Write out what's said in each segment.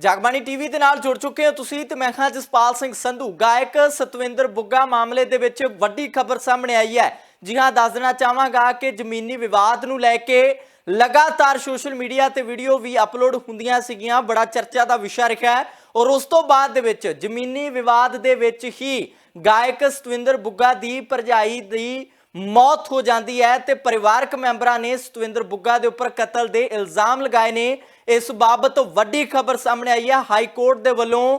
Jagbani TV ਦੇ ਨਾਲ ਜੁੜ ਚੁੱਕੇ ਹੋ ਤੁਸੀਂ ਤੇ ਮੈਂ ਹਾਂ ਜਸਪਾਲ ਸਿੰਘ ਸੰਧੂ। ਗਾਇਕ ਸਤਵਿੰਦਰ ਬੁੱਗਾ ਮਾਮਲੇ ਦੇ ਵਿੱਚ ਵੱਡੀ ਖਬਰ ਸਾਹਮਣੇ ਆਈ ਹੈ। ਜੀ ਹਾਂ, ਦੱਸ ਦੇਣਾ ਚਾਹਾਂਗਾ ਕਿ ਜ਼ਮੀਨੀ ਵਿਵਾਦ ਨੂੰ ਲੈ ਕੇ ਲਗਾਤਾਰ ਸੋਸ਼ਲ ਮੀਡੀਆ ਤੇ ਵੀਡੀਓ ਵੀ ਅਪਲੋਡ ਹੁੰਦੀਆਂ ਸੀਗੀਆਂ। ਬੜਾ ਚਰਚਾ ਦਾ ਵਿਸ਼ਾ ਰਿਹਾ ਹੈ। ਔਰ ਉਸ ਤੋਂ ਬਾਅਦ ਦੇ ਵਿੱਚ ਜ਼ਮੀਨੀ ਵਿਵਾਦ ਦੇ ਵਿੱਚ ਹੀ ਗਾਇਕ ਸਤਵਿੰਦਰ ਬੁੱਗਾ ਦੀ ਭਰਜਾਈ ਦੀ ਮੌਤ ਹੋ ਜਾਂਦੀ ਹੈ ਤੇ ਪਰਿਵਾਰਕ ਮੈਂਬਰਾਂ ਨੇ ਸਤਵਿੰਦਰ ਬੁੱਗਾ ਦੇ ਉੱਪਰ ਕਤਲ ਦੇ ਇਲਜ਼ਾਮ ਲਗਾਏ ਨੇ। ਇਸ ਬਾਬਤ ਵੱਡੀ ਖਬਰ ਸਾਹਮਣੇ ਆਈ ਹੈ। ਹਾਈ ਕੋਰਟ ਦੇ ਵੱਲੋਂ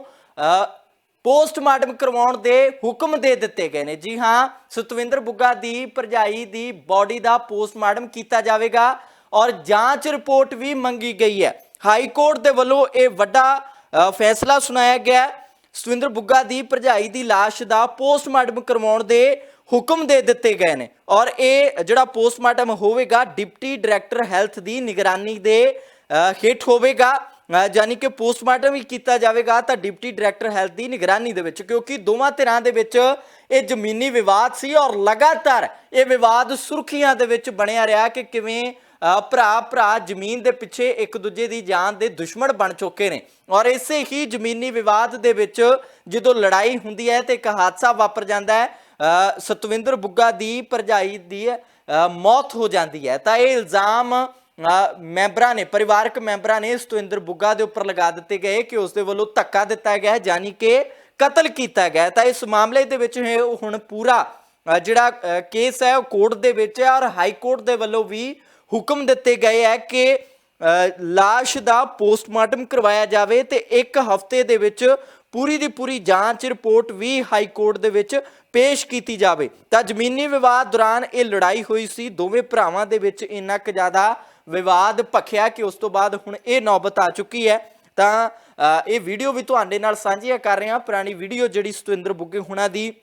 ਪੋਸਟਮਾਰਟਮ ਕਰਵਾਉਣ ਦੇ ਹੁਕਮ ਦੇ ਦਿੱਤੇ ਗਏ ਨੇ। ਜੀ ਹਾਂ, ਸਤਵਿੰਦਰ ਬੁੱਗਾ ਦੀ ਭਰਜਾਈ ਦੀ ਬਾਡੀ ਦਾ ਪੋਸਟਮਾਰਟਮ ਕੀਤਾ ਜਾਵੇਗਾ ਔਰ ਜਾਂਚ ਰਿਪੋਰਟ ਵੀ ਮੰਗੀ ਗਈ ਹੈ। ਹਾਈ ਕੋਰਟ ਦੇ ਵੱਲੋਂ ਇਹ ਵੱਡਾ ਫੈਸਲਾ ਸੁਣਾਇਆ ਗਿਆ। ਹੈ। ਬੁੱਗਾ ਦੀ ਭਰਜਾਈ ਦੀ ਲਾਸ਼ ਦਾ ਪੋਸਟਮਾਰਟਮ ਕਰਵਾਉਣ ਦੇ ਹੁਕਮ ਦੇ ਦਿੱਤੇ ਗਏ ਨੇ ਔਰ ਇਹ ਜਿਹੜਾ ਪੋਸਟਮਾਰਟਮ ਹੋਵੇਗਾ ਡਿਪਟੀ ਡਾਇਰੈਕਟਰ ਹੈਲਥ ਦੀ ਨਿਗਰਾਨੀ ਦੇ ਹੇਠ ਹੋਵੇਗਾ ਅ, ਯਾਨੀ ਕਿ ਪੋਸਟਮਾਰਟਮ ਵੀ ਕੀਤਾ ਜਾਵੇਗਾ ਤਾਂ ਡਿਪਟੀ ਡਾਇਰੈਕਟਰ ਹੈਲਥ ਦੀ ਨਿਗਰਾਨੀ ਦੇ ਵਿੱਚ ਕਿਉਂਕਿ ਦੋਵਾਂ ਧਿਰਾਂ ਦੇ ਵਿੱਚ ਇਹ ਜ਼ਮੀਨੀ ਵਿਵਾਦ ਸੀ ਔਰ ਲਗਾਤਾਰ ਇਹ ਵਿਵਾਦ ਸੁਰਖੀਆਂ ਦੇ ਵਿੱਚ ਬਣਿਆ ਰਿਹਾ ਕਿ ਕਿਵੇਂ ਭਰਾ ਭਰਾ ਜ਼ਮੀਨ ਦੇ ਪਿੱਛੇ ਇੱਕ ਦੂਜੇ ਦੀ ਜਾਨ ਦੇ ਦੁਸ਼ਮਣ ਬਣ ਚੁੱਕੇ ਨੇ। ਔਰ ਇਸੇ ਹੀ ਜ਼ਮੀਨੀ ਵਿਵਾਦ ਦੇ ਵਿੱਚ ਜਦੋਂ ਲੜਾਈ ਹੁੰਦੀ ਹੈ ਤੇ ਇੱਕ ਹਾਦਸਾ ਵਾਪਰ ਜਾਂਦਾ ਹੈ ਸਤਵਿੰਦਰ ਬੁੱਗਾ ਦੀ ਭਰਜਾਈ ਦੀ ਮੌਤ ਹੋ ਜਾਂਦੀ ਹੈ। ਤਾਂ ਇਹ ਇਲਜ਼ਾਮ ਮੈਂਬਰਾਂ ਨੇ, ਪਰਿਵਾਰਕ ਮੈਂਬਰਾਂ ਨੇ ਸਤਵਿੰਦਰ ਬੁੱਗਾ ਦੇ ਉੱਪਰ ਲਗਾ ਦਿੱਤੇ ਗਏ ਕਿ ਉਸ ਦੇ ਵੱਲੋਂ ਧੱਕਾ ਦਿੱਤਾ ਗਿਆ ਹੈ, ਯਾਨੀ ਕਿ ਕਤਲ ਕੀਤਾ ਗਿਆ ਤਾਂ ਇਸ ਮਾਮਲੇ ਦੇ ਵਿੱਚ ਹੁਣ ਪੂਰਾ ਜਿਹੜਾ ਕੇਸ ਹੈ ਉਹ ਕੋਰਟ ਦੇ ਵਿੱਚ ਹੈ ਔਰ ਹਾਈ ਕੋਰਟ ਦੇ ਵੱਲੋਂ ਵੀ ਹੁਕਮ ਦਿੱਤੇ ਗਏ ਹੈ ਕਿ ਲਾਸ਼ ਦਾ ਪੋਸਟਮਾਰਟਮ ਕਰਵਾਇਆ ਜਾਵੇ ਤੇ ਇੱਕ ਹਫ਼ਤੇ ਦੇ ਵਿੱਚ ਪੂਰੀ ਦੀ ਪੂਰੀ ਜਾਂਚ ਰਿਪੋਰਟ ਵੀ ਹਾਈ ਕੋਰਟ ਦੇ ਵਿੱਚ ਪੇਸ਼ ਕੀਤੀ ਜਾਵੇ। ਤਾਂ ਜ਼ਮੀਨੀ ਵਿਵਾਦ ਦੌਰਾਨ ਇਹ ਲੜਾਈ ਹੋਈ ਸੀ। ਦੋਵੇਂ ਭਰਾਵਾਂ ਦੇ ਵਿੱਚ ਇੰਨਾ ਕੁ ਜ਼ਿਆਦਾ ਵਿਵਾਦ ਭਖਿਆ ਕਿ ਉਸ ਤੋਂ ਬਾਅਦ ਹੁਣ ਇਹ ਨੌਬਤ ਆ ਚੁੱਕੀ ਹੈ। ਤਾਂ ਇਹ ਵੀਡੀਓ ਵੀ ਤੁਹਾਡੇ ਨਾਲ ਸਾਂਝੀਆਂ ਕਰ ਰਹੇ ਹਾਂ। ਪੁਰਾਣੀ ਵੀਡੀਓ ਜਿਹੜੀ ਸਤਵਿੰਦਰ ਬੁੱਗੇ ਹੁਣਾਂ ਦੀ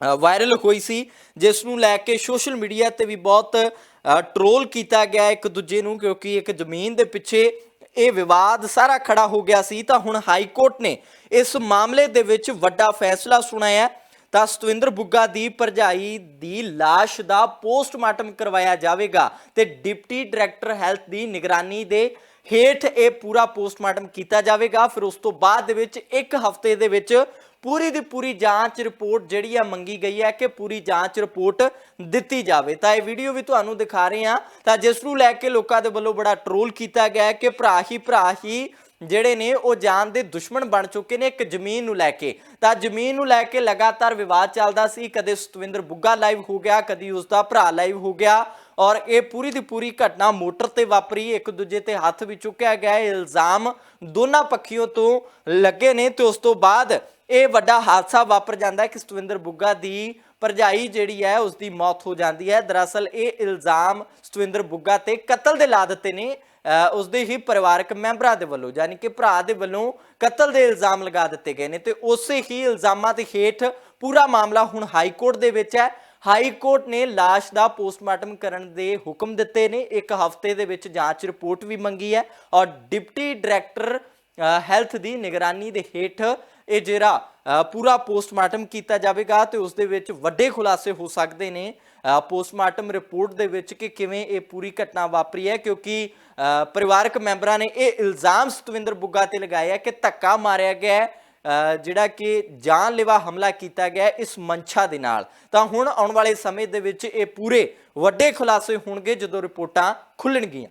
ਵਾਇਰਲ ਹੋਈ ਸੀ, ਜਿਸ ਨੂੰ ਲੈ ਕੇ ਸੋਸ਼ਲ ਮੀਡੀਆ ਤੇ ਵੀ ਬਹੁਤ ਟਰੋਲ ਕੀਤਾ ਗਿਆ ਇੱਕ ਦੂਜੇ ਨੂੰ, ਕਿਉਂਕਿ ਇੱਕ ਜ਼ਮੀਨ ਦੇ ਪਿੱਛੇ ਇਹ ਵਿਵਾਦ ਸਾਰਾ ਖੜਾ ਹੋ ਗਿਆ ਸੀ। ਤਾਂ ਹੁਣ ਹਾਈ ਕੋਰਟ ਨੇ ਇਸ ਮਾਮਲੇ ਦੇ ਵਿੱਚ ਵੱਡਾ ਫੈਸਲਾ ਸੁਣਾਇਆ ਤਾਂ ਸਤਵਿੰਦਰ ਬੁੱਗਾ ਦੀ ਭਰਜਾਈ ਦੀ ਲਾਸ਼ ਦਾ ਪੋਸਟਮਾਰਟਮ ਕਰਵਾਇਆ ਜਾਵੇਗਾ ਤੇ ਡਿਪਟੀ ਡਾਇਰੈਕਟਰ ਹੈਲਥ ਦੀ ਨਿਗਰਾਨੀ ਦੇ ਹੇਠ ਇਹ ਪੂਰਾ ਪੋਸਟਮਾਰਟਮ ਕੀਤਾ ਜਾਵੇਗਾ। ਫਿਰ ਉਸ ਤੋਂ ਬਾਅਦ ਦੇ ਵਿੱਚ ਇੱਕ ਹਫ਼ਤੇ ਦੇ ਵਿੱਚ ਪੂਰੀ ਦੀ ਪੂਰੀ ਜਾਂਚ ਰਿਪੋਰਟ ਜਿਹੜੀ ਆ ਮੰਗੀ ਗਈ ਹੈ ਕਿ ਪੂਰੀ ਜਾਂਚ ਰਿਪੋਰਟ ਦਿੱਤੀ ਜਾਵੇ। ਤਾਂ ਇਹ ਵੀਡੀਓ ਵੀ ਤੁਹਾਨੂੰ ਦਿਖਾ ਰਹੇ ਹਾਂ। ਤਾਂ ਜਿਸ ਨੂੰ ਲੈ ਕੇ ਲੋਕਾਂ ਦੇ ਵੱਲੋਂ ਬੜਾ ਟਰੋਲ ਕੀਤਾ ਗਿਆ ਹੈ ਕਿ ਭਰਾ ਹੀ ਭਰਾ ਹੀ ਜਿਹੜੇ ਨੇ ਉਹ ਜਾਨ ਦੇ ਦੁਸ਼ਮਣ ਬਣ ਚੁੱਕੇ ਨੇ ਇੱਕ ਜ਼ਮੀਨ ਨੂੰ ਲੈ ਕੇ। ਤਾਂ ਜ਼ਮੀਨ ਨੂੰ ਲੈ ਕੇ ਲਗਾਤਾਰ ਵਿਵਾਦ ਚੱਲਦਾ ਸੀ। ਕਦੇ ਸਤਵਿੰਦਰ ਬੁੱਗਾ ਲਾਈਵ ਹੋ ਗਿਆ, ਕਦੀ ਉਸ ਦਾ ਭਰਾ ਲਾਈਵ ਹੋ ਗਿਆ ਔਰ ਇਹ ਪੂਰੀ ਦੀ ਪੂਰੀ ਘਟਨਾ ਮੋਟਰ ਤੇ ਵਾਪਰੀ। ਇੱਕ ਦੂਜੇ ਤੇ ਹੱਥ ਵੀ ਚੁੱਕਿਆ ਗਿਆ। ਇਲਜ਼ਾਮ ਦੋਨਾਂ ਪੱਖੀਆਂ ਤੋਂ ਲੱਗੇ ਨੇ ਤੇ ਉਸ ਤੋਂ ਬਾਅਦ ਇਹ ਵੱਡਾ ਹਾਦਸਾ ਵਾਪਰ ਜਾਂਦਾ ਹੈ ਕਿ ਸਤਵਿੰਦਰ ਬੁੱਗਾ ਦੀ ਭਰਜਾਈ ਜਿਹੜੀ ਹੈ ਉਸ ਦੀ ਮੌਤ ਹੋ ਜਾਂਦੀ ਹੈ। ਦਰਅਸਲ ਇਹ ਇਲਜ਼ਾਮ ਸਤਵਿੰਦਰ ਬੁੱਗਾ ਤੇ ਕਤਲ ਦੇ ਲਾ ਦਿੱਤੇ ਨੇ। ਅ, ਉਸਦੇ ਹੀ ਪਰਿਵਾਰਕ ਮੈਂਬਰਾਂ ਦੇ ਵੱਲੋਂ ਯਾਨੀ ਕਿ ਭਰਾ ਦੇ ਵੱਲੋਂ ਕਤਲ ਦੇ ਇਲਜ਼ਾਮ ਲਗਾ ਦਿੱਤੇ ਗਏ ਨੇ। ਤੇ ਉਸੇ ਹੀ ਇਲਜ਼ਾਮਾਂ ਦੇ ਹੇਠ ਪੂਰਾ ਮਾਮਲਾ ਹੁਣ ਹਾਈ ਕੋਰਟ ਦੇ ਵਿੱਚ ਹੈ। ਹਾਈ ਕੋਰਟ ਨੇ ਲਾਸ਼ ਦਾ ਪੋਸਟਮਾਰਟਮ ਕਰਨ ਦੇ ਹੁਕਮ ਦਿੱਤੇ ਨੇ। ਇੱਕ ਹਫ਼ਤੇ ਦੇ ਵਿੱਚ ਜਾਂਚ ਰਿਪੋਰਟ ਵੀ ਮੰਗੀ ਹੈ ਔਰ ਡਿਪਟੀ ਡਾਇਰੈਕਟਰ ਹੈਲਥ ਦੀ ਨਿਗਰਾਨੀ ਦੇ ਹੇਠ ਇਹ ਜਿਹੜਾ ਪੂਰਾ ਪੋਸਟਮਾਰਟਮ ਕੀਤਾ ਜਾਵੇਗਾ ਤੇ ਉਸ ਦੇ ਵਿੱਚ ਵੱਡੇ ਖੁਲਾਸੇ ਹੋ ਸਕਦੇ ਨੇ। ਪੋਸਟਮਾਰਟਮ ਰਿਪੋਰਟ ਦੇ ਵਿੱਚ ਕਿ ਕਿਵੇਂ ਇਹ ਪੂਰੀ ਘਟਨਾ ਵਾਪਰੀ ਹੈ, ਕਿਉਂਕਿ ਪਰਿਵਾਰਕ ਮੈਂਬਰਾਂ ਨੇ ਇਹ ਇਲਜ਼ਾਮ ਸਤਵਿੰਦਰ ਬੁੱਗਾ ਤੇ ਲਗਾਇਆ ਕਿ ਧੱਕਾ ਮਾਰਿਆ ਗਿਆ ਜਿਹੜਾ ਕਿ ਜਾਨਲੇਵਾ ਹਮਲਾ ਕੀਤਾ ਗਿਆ ਇਸ ਮਨਸ਼ਾ ਦੇ ਨਾਲ। ਤਾਂ ਹੁਣ ਆਉਣ ਵਾਲੇ ਸਮੇਂ ਦੇ ਵਿੱਚ ਇਹ ਪੂਰੇ ਵੱਡੇ ਖੁਲਾਸੇ ਹੋਣਗੇ ਜਦੋਂ ਰਿਪੋਰਟਾਂ ਖੁੱਲਣਗੀਆਂ।